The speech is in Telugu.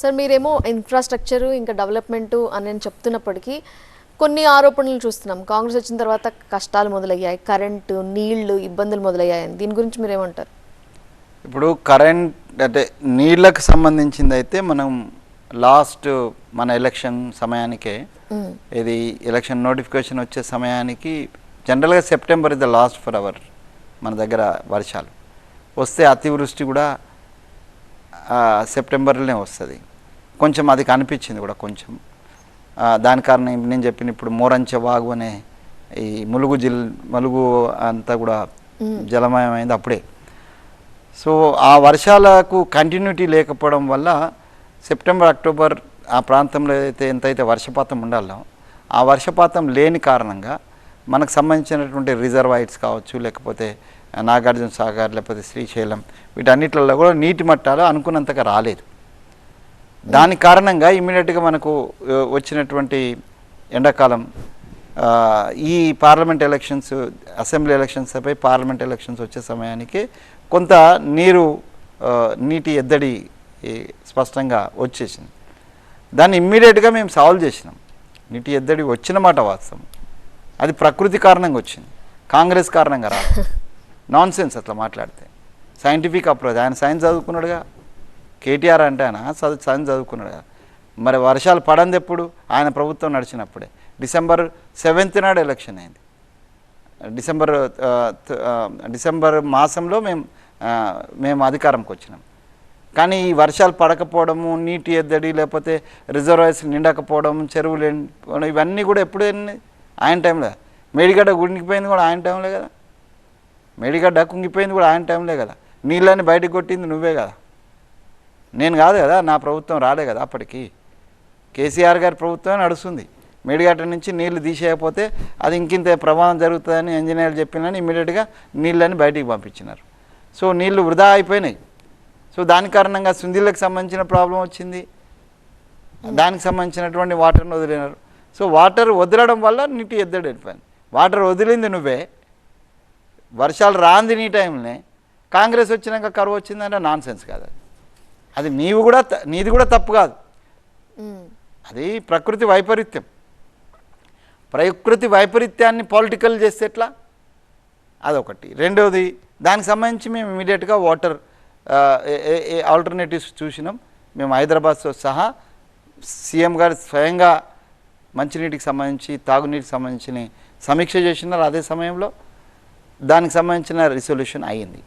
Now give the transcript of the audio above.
సార్ మీరేమో ఇన్ఫ్రాస్ట్రక్చర్ ఇంకా డెవలప్మెంట్ అని నేను చెప్తున్నప్పటికీ కొన్ని ఆరోపణలు చూస్తున్నాం. కాంగ్రెస్ వచ్చిన తర్వాత కష్టాలు మొదలయ్యాయి. కరెంటు నీళ్ళు ఇబ్బందులు మొదలయ్యాయని దీని గురించి మీరేమంటారు? ఇప్పుడు కరెంట్ అంటే నీళ్ళకు సంబంధించింది అయితే మనం లాస్ట్ మన ఎలక్షన్ సమయానికే. ఇది ఎలక్షన్ నోటిఫికేషన్ వచ్చే సమయానికి జనరల్గా September is the last for our మన దగ్గర వర్షాలు. వస్తే అతివృష్టి కూడా సెప్టెంబర్లోనే వస్తుంది. కొంచెం అది కనిపించింది కూడా కొంచెం. దాని కారణం నేను చెప్పిన ఇప్పుడు మోరంచె వాగు అనే ఈ ములుగు జిల్ ములుగు అంతా కూడా జలమయమైంది అప్పుడే. సో ఆ వర్షాలకు కంటిన్యూటీ లేకపోవడం వల్ల సెప్టెంబర్ అక్టోబర్ ఆ ప్రాంతంలో అయితే ఎంతైతే వర్షపాతం ఉండాలో ఆ వర్షపాతం లేని కారణంగా మనకు సంబంధించినటువంటి రిజర్వాయిర్స్ కావచ్చు లేకపోతే నాగార్జున సాగర్ లేకపోతే శ్రీశైలం వీటన్నిటిలో కూడా నీటి మట్టాలు అనుకున్నంతగా రాలేదు. దాని కారణంగా ఇమీడియట్గా మనకు వచ్చినటువంటి ఎండాకాలం ఈ పార్లమెంట్ ఎలక్షన్స్ అసెంబ్లీ ఎలక్షన్స్ పై పార్లమెంట్ ఎలక్షన్స్ వచ్చే సమయానికి కొంత నీరు నీటి ఎద్దడి స్పష్టంగా వచ్చేసింది. దాన్ని ఇమ్మీడియట్గా మేము సాల్వ్ చేసినాం. నీటి ఎద్దడి వచ్చిన మాట వాస్తవం. అది ప్రకృతి కారణంగా వచ్చింది. కాంగ్రెస్ కారణంగా రాదు నాన్ సెన్స్ అట్లా మాట్లాడితే. సైంటిఫిక్ అప్రోచ్ ఆయన సైన్స్ చదువుకున్నాడుగా. కేటీఆర్ అంటే ఆయన చదువు సైన్స్ చదువుకున్నాడు కదా. మరి వర్షాలు పడంది ఎప్పుడు? ఆయన ప్రభుత్వం నడిచినప్పుడే. డిసెంబర్ సెవెంత్ నాడు ఎలక్షన్ అయింది. డిసెంబర్ డిసెంబర్ మాసంలో మేము మేము అధికారంకి వచ్చినాం. కానీ ఈ వర్షాలు పడకపోవడము నీటి ఎద్దడి లేకపోతే రిజర్వాయర్స్ నిండకపోవడం చెరువులు ఎండిపోవడం ఇవన్నీ కూడా ఎప్పుడు ఆయన టైంలో. మేడిగడ్డ గుండిపోయింది కూడా ఆయన టైంలో కదా. మేడిగడ్డ కుంగిపోయింది కూడా ఆయన టైంలో కదా. నీళ్ళని బయటకు కొట్టింది నువ్వే కదా. నేను కాదు కదా నా ప్రభుత్వం రాలే కదా అప్పటికి. కేసీఆర్ గారి ప్రభుత్వమే నడుస్తుంది. మేడిగడ్డ నుంచి నీళ్ళు తీసేయకపోతే అది ఇంకింత ప్రమాదం జరుగుతుందని ఇంజనీర్లు చెప్పినని ఇమీడియట్గా నీళ్ళని బయటికి పంపించినారు. సో నీళ్ళు వృధా అయిపోయినాయి. సో దాని కారణంగా సుందీలకు సంబంధించిన ప్రాబ్లం వచ్చింది. దానికి సంబంధించినటువంటి వాటర్ని వదిలినారు. సో వాటర్ వదలడం వల్ల నీటి ఎద్దడి వెళ్ళిపోయింది. వాటర్ వదిలింది నువ్వే. వర్షాలు రాంది నీ టైంలోనే కాంగ్రెస్ వచ్చినాక కరువు వచ్చిందంటే నాన్ సెన్స్ కాదు అది నీవు కూడా నీది కూడా తప్పు కాదు. అది ప్రకృతి వైపరీత్యం. ప్రకృతి వైపరీత్యాన్ని పొలిటికల్ చేస్తే ఎట్లా? అదొకటి. రెండవది దానికి సంబంధించి మేము ఇమీడియట్గా వాటర్ ఆల్టర్నేటివ్స్ చూసినాం. మేము హైదరాబాద్తో సహా సీఎం గారు స్వయంగా మంచినీటికి సంబంధించి తాగునీటికి సంబంధించిన సమీక్ష చేసినారు అదే సమయంలో. దానికి సంబంధించిన రిసొల్యూషన్ అయ్యింది.